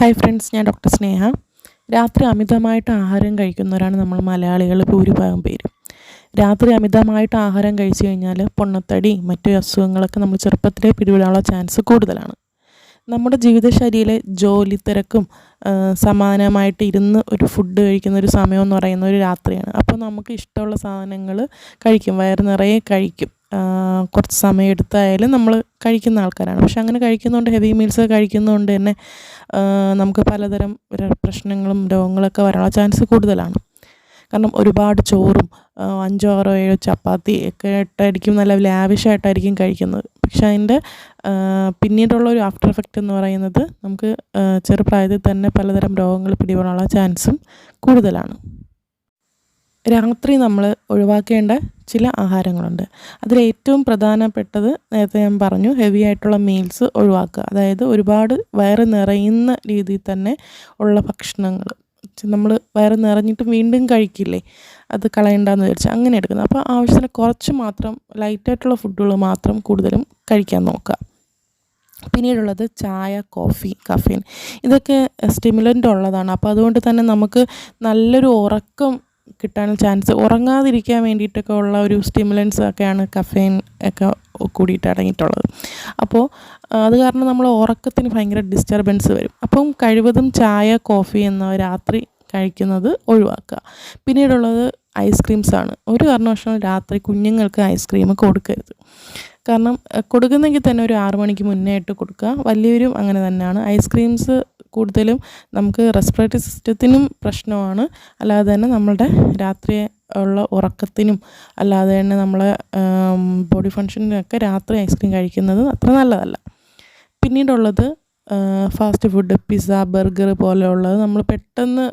Hi friends ഞാൻ doctor Sneha. രാത്രി അമിതമായിട്ട് ആഹാരം കഴിക്കുന്നവരാണ് നമ്മൾ മലയാളികൾ ഭൂരിഭാഗം പേര്. രാത്രി അമിതമായിട്ട് ആഹാരം കഴിച്ചു കഴിഞ്ഞാൽ പൊണ്ണത്തടി മറ്റു അസുഖങ്ങളൊക്കെ നമ്മൾ ചെറുപ്പത്തിലേ പിടിപെടാനുള്ള ചാൻസ് കൂടുതലാണ്. നമ്മുടെ ജീവിതശൈലിയിലെ ജോലി തിരക്കും സമാനമായിട്ട് ഇരുന്ന് ഒരു ഫുഡ് കഴിക്കുന്ന ഒരു സമയം എന്ന് പറയുന്ന ഒരു രാത്രിയാണ്. അപ്പോൾ നമുക്ക് ഇഷ്ടമുള്ള സാധനങ്ങൾ കഴിക്കും. വയറ് നിറയെ കഴിക്കും. കുറച്ച് സമയം എടുത്തായാലും നമ്മൾ കഴിക്കുന്ന ആൾക്കാരാണ്. പക്ഷെ അങ്ങനെ കഴിക്കുന്നതുകൊണ്ട് ഹെവി മീൽസ് കഴിക്കുന്നതുകൊണ്ട് തന്നെ നമുക്ക് പലതരം പ്രശ്നങ്ങളും രോഗങ്ങളൊക്കെ വരാനുള്ള ചാൻസ് കൂടുതലാണ്. കാരണം ഒരുപാട് ചോറും അഞ്ചോ ആറോ ഏഴോ ചപ്പാത്തി ഒക്കെ ആയിട്ടായിരിക്കും നല്ല ലാവിഷായിട്ടായിരിക്കും കഴിക്കുന്നത്. പക്ഷെ അതിന്റെ പിന്നീടുള്ള ഒരു ആഫ്റ്റർ എഫക്റ്റ് എന്ന് പറയുന്നത് നമുക്ക് ചെറുപ്രായത്തിൽ തന്നെ പലതരം രോഗങ്ങൾ പിടിപെടാനുള്ള ചാൻസും കൂടുതലാണ്. രാത്രി നമ്മൾ ഒഴിവാക്കേണ്ട ചില ആഹാരങ്ങളുണ്ട്. അതിൽ ഏറ്റവും പ്രധാനപ്പെട്ടത് നേരത്തെ ഞാൻ പറഞ്ഞു ഹെവി ആയിട്ടുള്ള മീൽസ് ഒഴിവാക്കുക. അതായത് ഒരുപാട് വയറ് നിറയുന്ന രീതിയിൽ തന്നെ ഉള്ള ഭക്ഷണങ്ങൾ നമ്മൾ വയറ് നിറഞ്ഞിട്ട് വീണ്ടും കഴിക്കില്ലേ? അത് കളയണ്ടെന്ന് വിചാരിച്ച് അങ്ങനെ എടുക്കുന്നത് അപ്പോൾ ആവശ്യത്തിന് കുറച്ച് മാത്രം ലൈറ്റായിട്ടുള്ള ഫുഡുകൾ മാത്രം കൂടുതലും കഴിക്കാൻ നോക്കുക. പിന്നീടുള്ളത് ചായ കോഫി കഫീൻ ഇതൊക്കെ സ്റ്റിമുലന്റ് ഉള്ളതാണ്. അപ്പോൾ അതുകൊണ്ട് തന്നെ നമുക്ക് നല്ലൊരു ഉറക്കം കിട്ടാൻ ചാൻസ് ഉറങ്ങാതിരിക്കാൻ വേണ്ടിയിട്ടൊക്കെ ഉള്ള ഒരു സ്റ്റിമുലൻസ് ഒക്കെയാണ് കഫേൻ ഒക്കെ കൂടിയിട്ട് അടങ്ങിയിട്ടുള്ളത്. അപ്പോൾ അത് കാരണം നമ്മൾ ഉറക്കത്തിന് ഭയങ്കര ഡിസ്റ്റർബൻസ് വരും. അപ്പം കഴിവതും ചായ കോഫി എന്ന രാത്രി കഴിക്കുന്നത് ഒഴിവാക്കുക. പിന്നീടുള്ളത് ഐസ്ക്രീംസാണ് ഒരു കാരണവശാലും രാത്രി കുഞ്ഞുങ്ങൾക്ക് ഐസ്ക്രീം കൊടുക്കരുത്. കാരണം കൊടുക്കുന്നെങ്കിൽ തന്നെ ഒരു ആറു മണിക്ക് മുന്നേ ആയിട്ട് കൊടുക്കുക. വലിയവരും അങ്ങനെ തന്നെയാണ്. ഐസ്ക്രീംസ് കൂടുതലും നമുക്ക് റെസ്പിറേറ്ററി സിസ്റ്റത്തിനും പ്രശ്നമാണ്. അല്ലാതെ തന്നെ നമ്മളുടെ രാത്രി ഉള്ള ഉറക്കത്തിനും അല്ലാതെ തന്നെ നമ്മളെ ബോഡി ഫങ്ഷനിനൊക്കെ രാത്രി ഐസ്ക്രീം കഴിക്കുന്നത് അത്ര നല്ലതല്ല. പിന്നീടുള്ളത് ഫാസ്റ്റ് ഫുഡ് പിസ്സ ബർഗർ പോലെയുള്ളത് നമ്മൾ പെട്ടെന്ന്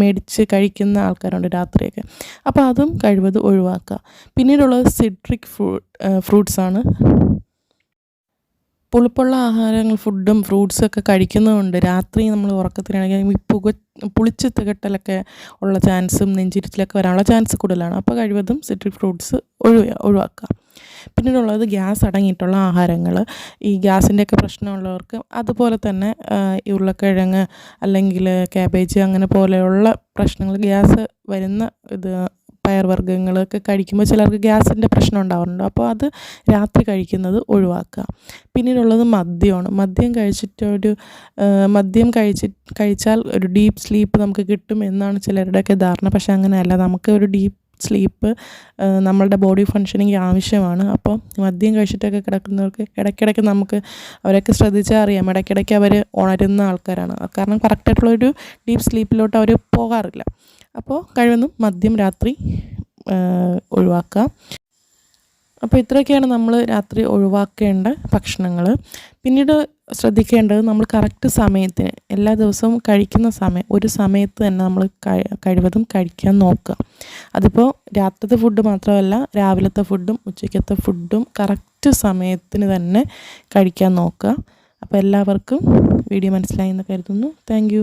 മേടിച്ച് കഴിക്കുന്ന ആൾക്കാരുണ്ട് രാത്രിയൊക്കെ. അപ്പോൾ അതും കഴിവത് ഒഴിവാക്കുക. പിന്നീടുള്ളത് സിട്രിക് ഫ്രൂ ഫ്രൂട്ട്സാണ് പുളിപ്പുള്ള ആഹാരങ്ങൾ ഫുഡും ഫ്രൂട്ട്സും ഒക്കെ കഴിക്കുന്നതുകൊണ്ട് രാത്രി നമ്മൾ ഉറക്കത്തിനാണെങ്കിൽ ഈ പുക പുളിച്ച് തികട്ടലൊക്കെ ഉള്ള ചാൻസും നെഞ്ചിരിച്ചിലൊക്കെ വരാനുള്ള ചാൻസ് കൂടുതലാണ്. അപ്പോൾ കഴിവതും സിട്രിക് ഫ്രൂട്ട്സ് ഒഴിവ് ഒഴിവാക്കുക. പിന്നീടുള്ളത് ഗ്യാസ് അടങ്ങിയിട്ടുള്ള ആഹാരങ്ങൾ. ഈ ഗ്യാസിന്റെയൊക്കെ പ്രശ്നമുള്ളവർക്ക് അതുപോലെ തന്നെ ഈ ഉരുളക്കിഴങ്ങ് അല്ലെങ്കിൽ ക്യാബേജ് അങ്ങനെ പോലെയുള്ള പ്രശ്നങ്ങൾ ഗ്യാസ് വരുന്ന ഇത് പയർവർഗങ്ങളൊക്കെ കഴിക്കുമ്പോൾ ചിലർക്ക് ഗ്യാസിന്റെ പ്രശ്നം ഉണ്ടാവാറുണ്ട്. അപ്പോൾ അത് രാത്രി കഴിക്കുന്നത് ഒഴിവാക്കുക. പിന്നീടുള്ളത് മദ്യമാണ്. മദ്യം കഴിച്ചിട്ടൊരു മദ്യം കഴിച്ച് കഴിച്ചാൽ ഒരു ഡീപ്പ് സ്ലീപ്പ് നമുക്ക് കിട്ടും എന്നാണ് ചിലരുടെയൊക്കെ ധാരണ. പക്ഷേ അങ്ങനെയല്ല. നമുക്ക് ഒരു ഡീപ്പ് സ്ലീപ്പ് നമ്മളുടെ ബോഡി ഫങ്ഷനിങ് ആവശ്യമാണ്. അപ്പോൾ മദ്യം കഴിച്ചിട്ടൊക്കെ കിടക്കുന്നവർക്ക് ഇടയ്ക്കിടയ്ക്ക് നമുക്ക് അവരൊക്കെ ശ്രദ്ധിച്ചാൽ അറിയാം. ഇടയ്ക്കിടയ്ക്ക് അവർ ഉണരുന്ന ആൾക്കാരാണ്. കാരണം കറക്റ്റായിട്ടുള്ളൊരു ഡീപ്പ് സ്ലീപ്പിലോട്ട് അവർ പോകാറില്ല. അപ്പോൾ കഴിവതും മദ്യം രാത്രി ഒഴിവാക്കുക. അപ്പോൾ ഇത്രയൊക്കെയാണ് നമ്മൾ രാത്രി ഒഴിവാക്കേണ്ട ഭക്ഷണങ്ങൾ പിന്നീട് ശ്രദ്ധിക്കേണ്ടത് നമ്മൾ കറക്റ്റ് സമയത്തിന് എല്ലാ ദിവസവും കഴിക്കുന്ന സമയം ഒരു സമയത്ത് തന്നെ നമ്മൾ കഴിവതും കഴിക്കാൻ നോക്കുക. അതിപ്പോൾ രാത്രിത്തെ ഫുഡ് മാത്രമല്ല രാവിലത്തെ ഫുഡും ഉച്ചയ്ക്കത്തെ ഫുഡും കറക്റ്റ് സമയത്തിന് തന്നെ കഴിക്കാൻ നോക്കുക. അപ്പോൾ എല്ലാവർക്കും വീഡിയോ മനസ്സിലായി എന്ന് കരുതുന്നു. താങ്ക്